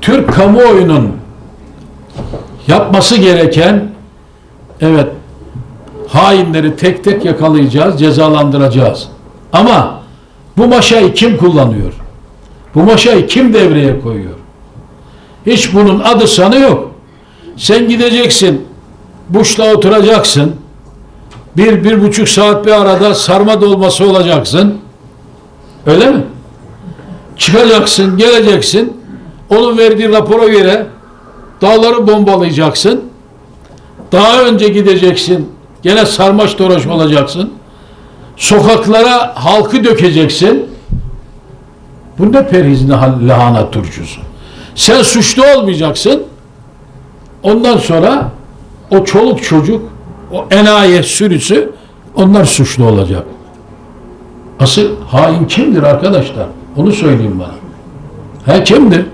Türk kamuoyunun yapması gereken evet hainleri tek tek yakalayacağız, cezalandıracağız. Ama bu maşayı kim kullanıyor? Bu maşayı kim devreye koyuyor? Hiç bunun adı sanı yok. Sen gideceksin, Buş'la oturacaksın. Bir, bir buçuk saat bir arada sarma dolması olacaksın. Öyle mi? Çıkacaksın, geleceksin. Onun verdiği rapora göre dağları bombalayacaksın. Daha önce gideceksin. Gene sarmaş dolaş olacaksın. Sokaklara halkı dökeceksin. Bu ne perhiz lahana turşusu. Sen suçlu olmayacaksın. Ondan sonra o çoluk çocuk, o enayi sürüsü onlar suçlu olacak. Asıl hain kimdir arkadaşlar? Onu söyleyeyim bana. He kimdir?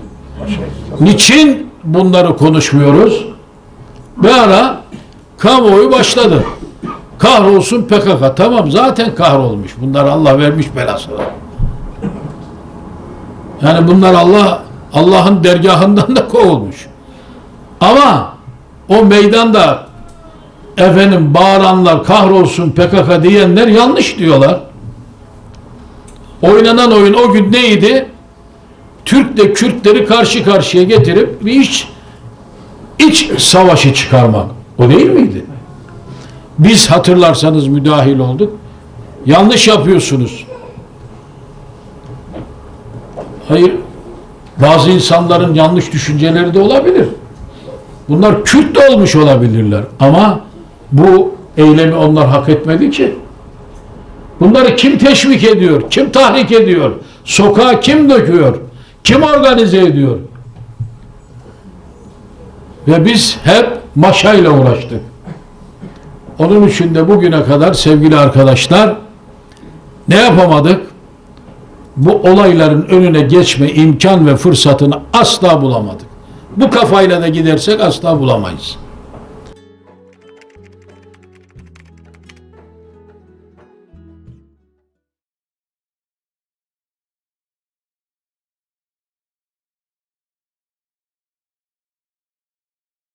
Niçin bunları konuşmuyoruz? Bir ara kamuoyu başladı. Kahrolsun PKK. Tamam zaten kahrolmuş. Bunlar Allah vermiş belasını. Yani bunlar Allah Allah'ın dergahından da kovulmuş. Ama o meydanda efendim bağıranlar kahrolsun PKK diyenler yanlış diyorlar. Oynanan oyun o gün neydi? Türk'le Kürtleri karşı karşıya getirip bir iç iç savaşı çıkarmak. O değil miydi? Biz hatırlarsanız müdahil olduk. Yanlış yapıyorsunuz. Hayır. Bazı insanların yanlış düşünceleri de olabilir. Bunlar Kürt de olmuş olabilirler. Ama bu eylemi onlar hak etmedi ki. Bunları kim teşvik ediyor? Kim tahrik ediyor? Sokağa kim döküyor? Kim organize ediyor? Ve biz hep maşayla uğraştık. Onun için de bugüne kadar sevgili arkadaşlar ne yapamadık? Bu olayların önüne geçme imkan ve fırsatını asla bulamadık. Bu kafayla da gidersek asla bulamayız.